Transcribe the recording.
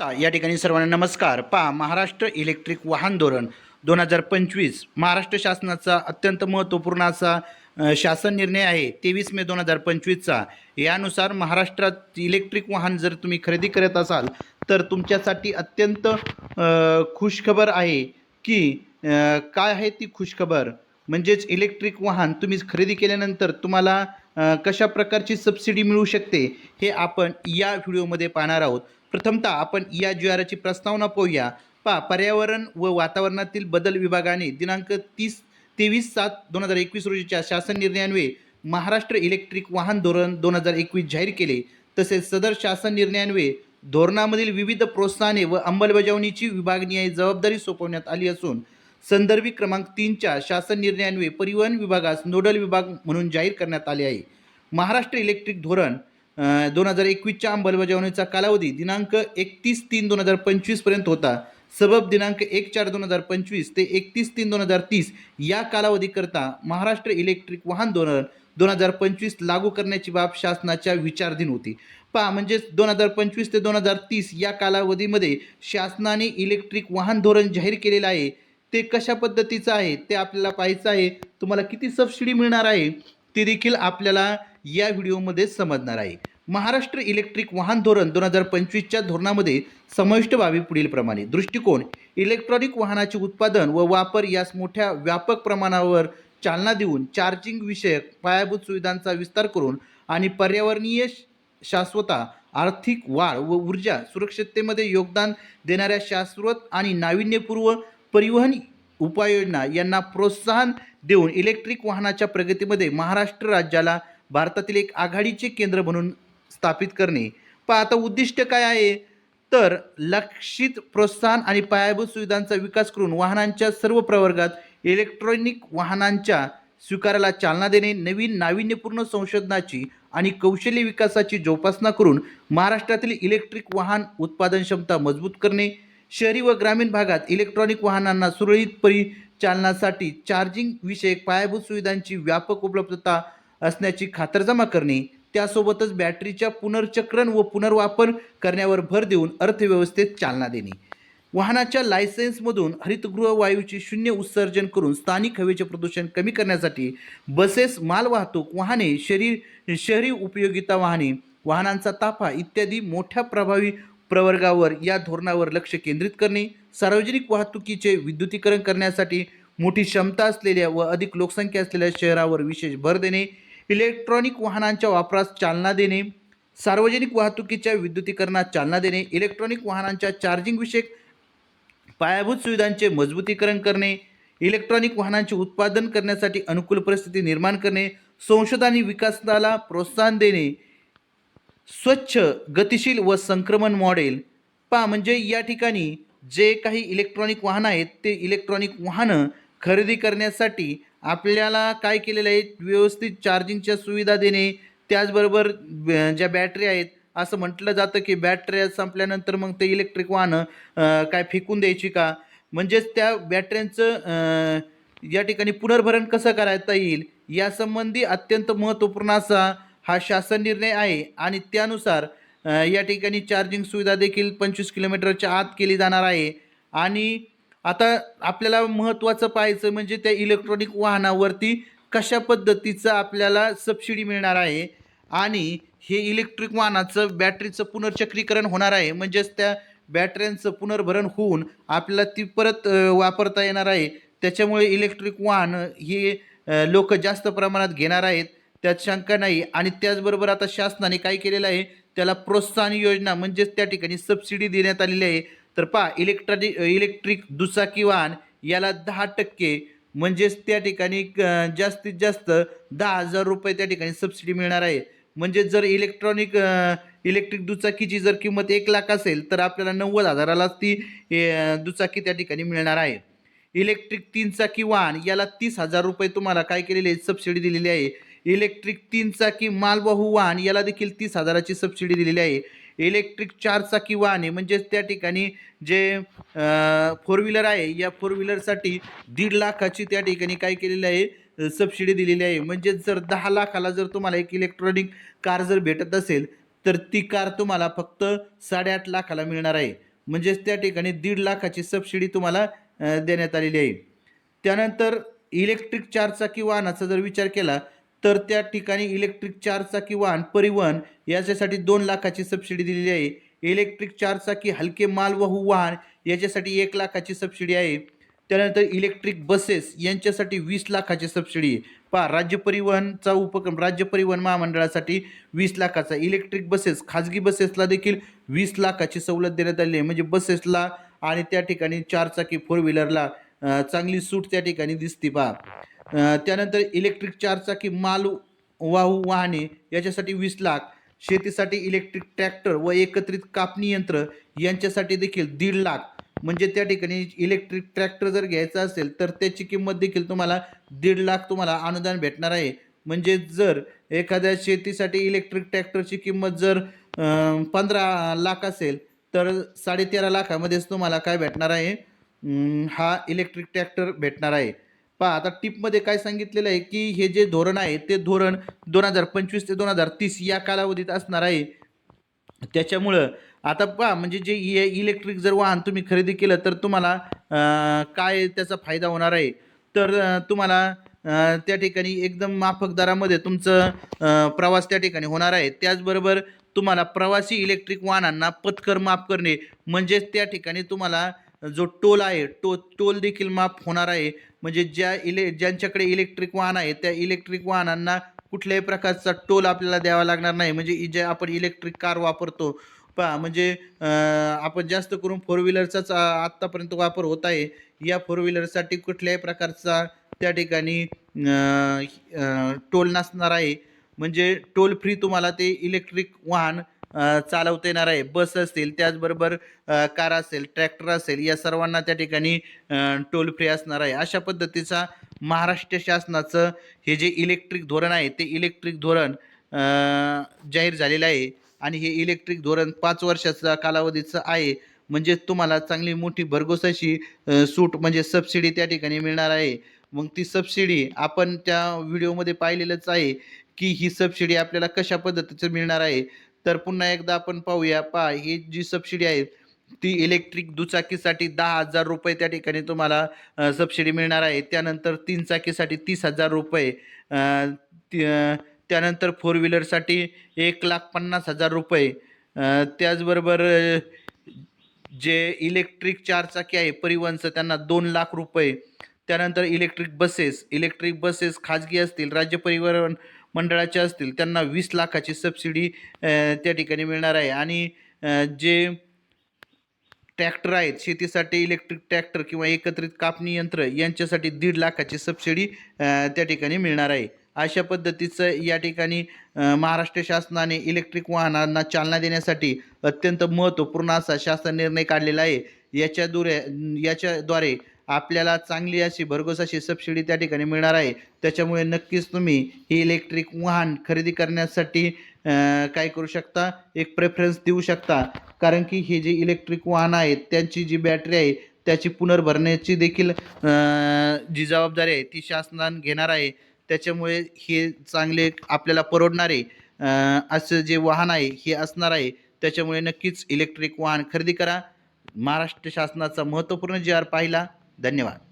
या ठिकाणी सर्वांना नमस्कार. पहा महाराष्ट्र इलेक्ट्रिक वाहन धोरण दोन हजार पंचवीस महाराष्ट्र शासनाचा अत्यंत महत्त्वपूर्ण असा शासन निर्णय आहे तेवीस मे दोन हजार पंचवीसचा. यानुसार महाराष्ट्रात इलेक्ट्रिक वाहन जर तुम्ही खरेदी करत असाल तर तुमच्यासाठी अत्यंत खुशखबर आहे की काय आहे ती खुशखबर? म्हणजेच इलेक्ट्रिक वाहन तुम्ही खरेदी केल्यानंतर तुम्हाला कशा प्रकारची सबसिडी मिळू शकते हे आपण या व्हिडिओमध्ये पाहणार आहोत. प्रथमतः आपण या जुआराची प्रस्तावना पाहूया. पहा पर्यावरण व वातावरणातील बदल विभागाने दिनांक तीस तेवीस सात दोन हजार एकवीस रोजीच्या शासन निर्णयान्वये महाराष्ट्र इलेक्ट्रिक वाहन धोरण दोन हजार एकवीस जाहीर केले. तसेच सदर शासन निर्णयान्वये धोरणामधील विविध प्रोत्साहने व अंमलबजावणीची विभागनीय जबाबदारी सोपवण्यात आली असून संदर्भी क्रमांक तीनच्या शासन निर्णयान्वये परिवहन विभागास नोडल विभाग म्हणून जाहीर करण्यात आले आहे. महाराष्ट्र इलेक्ट्रिक धोरण दोन हजार एकवीसच्या अंमलबजावणीचा कालावधी दिनांक एकतीस तीन दोन हजार पंचवीसपर्यंत होता. सबब दिनांक एक चार दोन हजार पंचवीस ते एकतीस तीन दोन हजार तीस या कालावधीकरता महाराष्ट्र इलेक्ट्रिक वाहन धोरण दोन हजार पंचवीस लागू करण्याची बाब शासनाच्या विचारधीन होती. पहा म्हणजेच दोन हजार पंचवीस ते दोन हजार तीस या कालावधीमध्ये शासनाने इलेक्ट्रिक वाहन धोरण जाहीर केलेलं आहे. ते कशा पद्धतीचं आहे ते आपल्याला पाहायचं आहे. तुम्हाला किती सबसिडी मिळणार आहे ते देखील आपल्याला या व्हिडिओमध्ये समजणार आहे. महाराष्ट्र इलेक्ट्रिक वाहन धोरण दोन हजार पंचवीसच्या धोरणामध्ये समाविष्ट बाबी पुढीलप्रमाणे दृष्टिकोन इलेक्ट्रॉनिक वाहनाचे उत्पादन व वापर यास मोठ्या व्यापक प्रमाणावर चालना देऊन चार्जिंग विषयक पायाभूत सुविधांचा विस्तार करून आणि पर्यावरणीय शाश्वता आर्थिक वाढ व ऊर्जा सुरक्षिततेमध्ये योगदान देणाऱ्या शाश्वत आणि नाविन्यपूर्व परिवहन उपाययोजना यांना प्रोत्साहन देऊन इलेक्ट्रिक वाहनाच्या प्रगतीमध्ये महाराष्ट्र राज्याला भारतातील एक आघाडीचे केंद्र म्हणून स्थापित करणे. पण आता उद्दिष्ट काय आहे? तर लक्षित प्रोत्साहन आणि पायाभूत सुविधांचा विकास करून वाहनांच्या सर्व प्रवर्गात इलेक्ट्रॉनिक वाहनांच्या स्वीकाराला चालना देणे नवीन नाविन्यपूर्ण संशोधनाची आणि कौशल्य विकासाची जोपासना करून महाराष्ट्रातील इलेक्ट्रिक वाहन उत्पादन क्षमता मजबूत करणे. शहरी व ग्रामीण भागात इलेक्ट्रॉनिक वाहनांना सुरळीत परिचालनासाठी चार्जिंग विषयक पायाभूत सुविधांची व्यापक उपलब्धता असण्याची खातरजमा करणे. त्यासोबतच बॅटरीच्या पुनर्चक्रण व पुनर्वापर करण्यावर भर देऊन अर्थव्यवस्थेत चालना देणे. वाहनाच्या लायसेन्समधून हरितगृह वायूचे शून्य उत्सर्जन करून स्थानिक हवेचे प्रदूषण कमी करण्यासाठी बसेस मालवाहतूक वाहने शरीर शहरी उपयोगिता वाहने वाहनांचा ताफा इत्यादी मोठ्या प्रभावी प्रवर्गावर या धोरणावर लक्ष केंद्रित करणे सार्वजनिक वाहतुकीचे विद्युतीकरण करण्यासाठी मोठी क्षमता असलेल्या व अधिक लोकसंख्या असलेल्या शहरावर विशेष भर देणे इलेक्ट्रॉनिक वाहनांच्या वापरास चालना देणे सार्वजनिक वाहतुकीच्या विद्युतीकरणात चालना देणे इलेक्ट्रॉनिक वाहनांच्या चार्जिंगविषयक पायाभूत सुविधांचे मजबूतीकरण करणे इलेक्ट्रॉनिक वाहनांचे उत्पादन करण्यासाठी अनुकूल परिस्थिती निर्माण करणे संशोधन आणि विकासाला प्रोत्साहन देणे स्वच्छ गतिशील व संक्रमण मॉडेल. पहा म्हणजे या ठिकाणी जे काही इलेक्ट्रॉनिक वाहनं आहेत ते इलेक्ट्रॉनिक वाहनं खरेदी करण्यासाठी आपल्याला काय केलेलं आहे? व्यवस्थित चार्जिंगच्या सुविधा देणे त्याचबरोबर ज्या बॅटरी आहेत असं म्हटलं जातं की बॅटऱ्या संपल्यानंतर मग ते इलेक्ट्रिक वाहनं काय फेकून द्यायची का? म्हणजेच त्या बॅटऱ्यांचं या ठिकाणी पुनर्भरण कसं करता येईल? यासंबंधी अत्यंत महत्त्वपूर्ण असा हा शासन निर्णय आहे आणि त्यानुसार या ठिकाणी चार्जिंग सुविधा देखील पंचवीस किलोमीटरच्या आत केली जाणार आहे. आणि आता आपल्याला महत्त्वाचं पाहायचं म्हणजे त्या इलेक्ट्रॉनिक वाहनावरती कशा पद्धतीचं आपल्याला सबसिडी मिळणार आहे आणि हे इलेक्ट्रिक वाहनाचं बॅटरीचं पुनर्चक्रीकरण होणार आहे. म्हणजेच त्या बॅटऱ्यांचं पुनर्भरण होऊन आपल्याला ती परत वापरता येणार आहे. त्याच्यामुळे इलेक्ट्रिक वाहन हे लोक जास्त प्रमाणात घेणार आहेत. त्यात शंका नाही. आणि त्याचबरोबर आता शासनाने काय केलेलं आहे? त्याला प्रोत्साहन योजना म्हणजेच त्या ठिकाणी सबसिडी देण्यात आलेली आहे. तर पहा इलेक्ट्रॉनिक इलेक्ट्रिक दुचाकी वाहन याला दहा टक्के म्हणजेच त्या ठिकाणी जास्तीत जास्त दहा हजार रुपये त्या ठिकाणी सबसिडी मिळणार आहे. म्हणजे जर इलेक्ट्रॉनिक इलेक्ट्रिक दुचाकीची जर किंमत एक लाख असेल तर आपल्याला नव्वद हजारालाच ती दुचाकी त्या ठिकाणी मिळणार आहे. इलेक्ट्रिक तीन चाकी वाहन याला तीस हजार रुपये तुम्हाला काय केलेले आहे सबसिडी दिलेली आहे. इलेक्ट्रिक तीन चाकी मालवाहू वाहन याला देखील तीस हजाराची सबसिडी दिलेली आहे. इलेक्ट्रिक चारचाकी वाहने म्हणजेच त्या ठिकाणी जे फोर व्हीलर आहे या फोर व्हीलरसाठी दीड लाखाची त्या ठिकाणी काय केलेलं आहे सबसिडी दिलेली आहे. म्हणजेच जर दहा लाखाला जर तुम्हाला एक इलेक्ट्रॉनिक कार जर भेटत असेल तर ती कार तुम्हाला फक्त साडेआठ लाखाला मिळणार आहे. म्हणजेच त्या ठिकाणी दीड लाखाची सबसिडी तुम्हाला देण्यात आलेली आहे. त्यानंतर इलेक्ट्रिक चारचाकी वाहनाचा जर विचार केला तर त्या ठिकाणी इलेक्ट्रिक चारचाकी वाहन परिवहन याच्यासाठी दोन लाखाची सबसिडी दिलेली आहे. इलेक्ट्रिक चारचाकी हलके मालवाहू वाहन याच्यासाठी एक लाखाची सबसिडी आहे. त्यानंतर इलेक्ट्रिक बसेस यांच्यासाठी वीस लाखाची सबसिडी आहे. पहा राज्य परिवहनचा उपक्रम राज्य परिवहन महामंडळासाठी वीस लाखाचा. इलेक्ट्रिक बसेस खाजगी बसेसला देखील वीस लाखाची सवलत देण्यात आली आहे. म्हणजे बसेसला आणि त्या ठिकाणी चारचाकी फोर व्हीलरला चांगली सूट त्या ठिकाणी दिसते पहा. त्यानंतर इलेक्ट्रिक चारचाकी माल वाहू वाहने याच्यासाठी वीस लाख शेतीसाठी इलेक्ट्रिक ट्रॅक्टर व एकत्रित कापणी यंत्र यांच्यासाठी देखील दीड लाख. म्हणजे त्या ठिकाणी इलेक्ट्रिक ट्रॅक्टर जर घ्यायचा असेल तर त्याची किंमत देखील तुम्हाला दीड लाख तुम्हाला अनुदान भेटणार आहे. म्हणजे जर एखाद्या शेतीसाठी इलेक्ट्रिक ट्रॅक्टरची किंमत जर पंधरा लाख असेल तर साडेतेरा लाखामध्येच तुम्हाला काय भेटणार आहे? हा इलेक्ट्रिक ट्रॅक्टर भेटणार आहे. पहा आता टिपमध्ये काय सांगितलेलं आहे की हे जे धोरण आहे ते धोरण दोन हजार पंचवीस ते दोन हजार तीस या कालावधीत असणार आहे. त्याच्यामुळं आता पहा म्हणजे जे इ इलेक्ट्रिक जर वाहन तुम्ही खरेदी केलं तर तुम्हाला काय त्याचा फायदा होणार आहे? तर तुम्हाला त्या ठिकाणी एकदम माफक दरामध्ये तुमचं प्रवास त्या ठिकाणी होणार आहे. त्याचबरोबर तुम्हाला प्रवासी इलेक्ट्रिक वाहनांना पथकर माफ करणे म्हणजेच त्या ठिकाणी तुम्हाला जो टोल आहे टो टोल देखील माफ होणार आहे. म्हणजे ज्या इले ज्यांच्याकडे इलेक्ट्रिक वाहन आहे त्या इलेक्ट्रिक वाहनांना कुठल्याही प्रकारचा टोल आपल्याला द्यावा लागणार नाही. म्हणजे जे आपण इलेक्ट्रिक कार वापरतो पहा म्हणजे आपण जास्त करून फोर व्हीलरचाच आत्तापर्यंत वापर होत आहे. या फोर व्हीलरसाठी कुठल्याही प्रकारचा त्या ठिकाणी टोल नसणार आहे. म्हणजे टोल फ्री तुम्हाला ते इलेक्ट्रिक वाहन चालवता येणार आहे. बस असतील त्याचबरोबर कार असेल ट्रॅक्टर असेल या सर्वांना त्या ठिकाणी टोल फ्री असणार आहे. अशा पद्धतीचा महाराष्ट्र शासनाचं हे जे इलेक्ट्रिक धोरण आहे ते इलेक्ट्रिक धोरण जाहीर झालेलं आहे. आणि हे इलेक्ट्रिक धोरण पाच वर्षाचा कालावधीचं आहे. म्हणजे तुम्हाला चांगली मोठी भरघोस अशी सूट म्हणजे सबसिडी त्या ठिकाणी मिळणार आहे. मग ती सबसिडी आपण त्या व्हिडिओमध्ये पाहिलेलंच आहे की ही सबसिडी आपल्याला कशा पद्धतीचं मिळणार आहे? तर पुन्हा एकदा आपण पाहूया. पहा ही जी सबसिडी आहे ती इलेक्ट्रिक दुचाकीसाठी दहा हजार रुपये त्या ठिकाणी तुम्हाला सबसिडी मिळणार आहे. त्यानंतर तीन चाकीसाठी तीस हजार रुपये त्यानंतर फोर व्हीलरसाठी एक लाख पन्नास हजार रुपये. त्याचबरोबर जे इलेक्ट्रिक चारचाकी आहे परिवहनचं त्यांना दोन लाख रुपये. त्यानंतर इलेक्ट्रिक बसेस इलेक्ट्रिक बसेस खाजगी असतील राज्य परिवहन मंडळाच्या असतील त्यांना वीस लाखाची सबसिडी त्या ठिकाणी मिळणार आहे. आणि जे ट्रॅक्टर आहेत शेतीसाठी इलेक्ट्रिक ट्रॅक्टर किंवा एकत्रित कापणी यंत्र यांच्यासाठी दीड लाखाची सबसिडी त्या ठिकाणी मिळणार आहे. अशा पद्धतीचं या ठिकाणी महाराष्ट्र शासनाने इलेक्ट्रिक वाहनांना चालना देण्यासाठी अत्यंत महत्त्वपूर्ण असा शासन निर्णय काढलेला आहे. याच्याद्वारे याच्याद्वारे आपल्याला चांगली अशी भरघोस अशी सबसिडी त्या ठिकाणी मिळणार आहे. त्याच्यामुळे नक्कीच तुम्ही ही इलेक्ट्रिक वाहन खरेदी करण्यासाठी काय करू शकता? एक प्रेफरन्स देऊ शकता. कारण की हे जे इलेक्ट्रिक वाहन आहेत त्यांची जी बॅटरी आहे त्याची पुनर्भरण्याची देखील जी जबाबदारी आहे ती शासनान घेणार आहे. त्याच्यामुळे हे चांगले आपल्याला परवडणारे असं जे वाहन आहे हे असणार आहे. त्याच्यामुळे नक्कीच इलेक्ट्रिक वाहन खरेदी करा. महाराष्ट्र शासनाचा महत्त्वपूर्ण जी आर पाहिला धन्यवाद.